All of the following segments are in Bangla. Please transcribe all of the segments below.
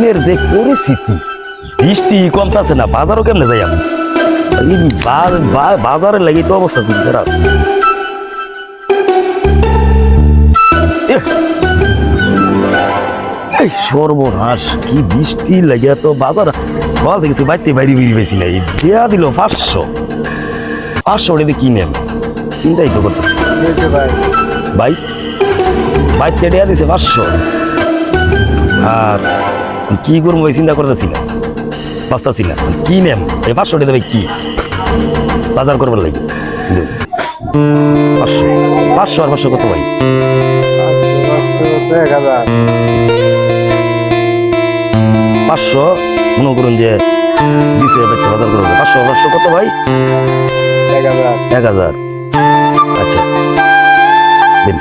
দিনের যে পরিস্থিতি বৃষ্টি কমতাছে না বাজারও কেমনে যাই আমি? এই বা- বা- লাগি তো অবস্থা খুব খারাপ। সর্বনাশ কি বৃষ্টি লাগিয়া তো বাজার বল দেখেছি বাইতে বাইরে বেরিয়ে পেয়েছি না দেয়া দিল পাঁচশো। পাঁচশো ওটা দিয়ে কিনে আমি চিন্তাই তো করতেছি ভাই। বাইতে দেয়া দিছে পাঁচশো। আর কি করব ভাই চিন্তা করতেছি না বাঁচতেছি না কি নেম? এই পাঁচশো দেবে কি? বাজার করবার লাগে পাঁচশো। পাঁচশো আর পাঁচশো কত ভাই? পাঁচশো মনে করুন যে দিছে বাজার করব। পাঁচশো পাঁচশো কত ভাই? এক হাজার। আচ্ছা। দিন।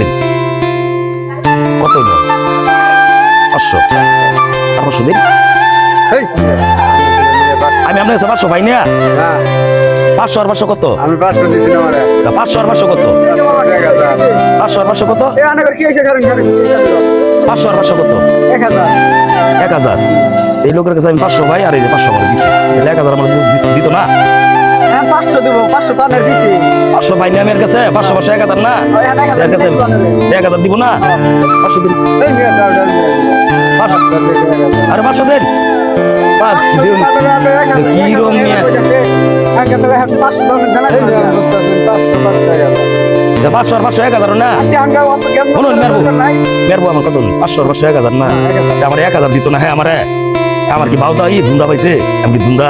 দিন। কত পাঁচশো পাঁচশো দিন আমি আপনার কাছে পাঁচশো পাই না? পাঁচশো আর পাঁচশো কত? আমি পাঁচশো না মানে পাঁচশো আর পাঁচশো কত? পাঁচশো আর পাঁচশো কত? পাঁচশো আর পাঁচশো কত? এক হাজার। এক হাজার। এই লোকের কাছে আমি পাঁচশো ভাই আর এই যে পাঁচশো আমার দিচ্ছি তাহলে এক হাজার আমার দিত না? হ্যাঁ পাঁচশো দেবো পাঁচশো তো আনে দিছি। পাঁচশো না আমি এর কাছে? পাঁচশো পাঁচশো এক হাজার না। এক হাজার দিব না? পাঁচশো দিন আরে দিন। দিন কি নিয়ে? পাঁচশো পাঁচশো এক হাজার না? শুনুন, মেরবো। মেরবো আমার কত পাঁচশো আর পাঁচশো এক হাজার না? আমার এক হাজার দিত না হ্যাঁ আমার? আমার কি বাউদা ই ধুন্দা পাইছে? আমি কি ধুন্দা।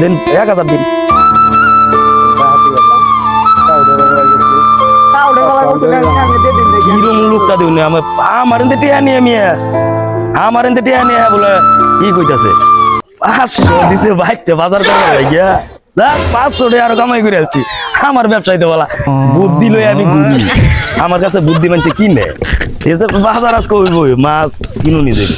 দিন এক হাজার দিন। দিন। কিরম লোকটা দিও আমার টিয়া নিয়ে আমি আমার এতে টিয়া নিয়ে বলে, কি কইতাছে? পাঁচশো দিছে বাইকতে, বাজার করার গিয়া যাক পাঁচশো টাকা আরও কামাই করে আছি আমার ব্যবসায়ীতে বলা, বুদ্ধি লই আমি ঘুরি আমার কাছে বুদ্ধি মানছে কিনে। যে বাজার আজ কই মাছ কিনুনি দেবে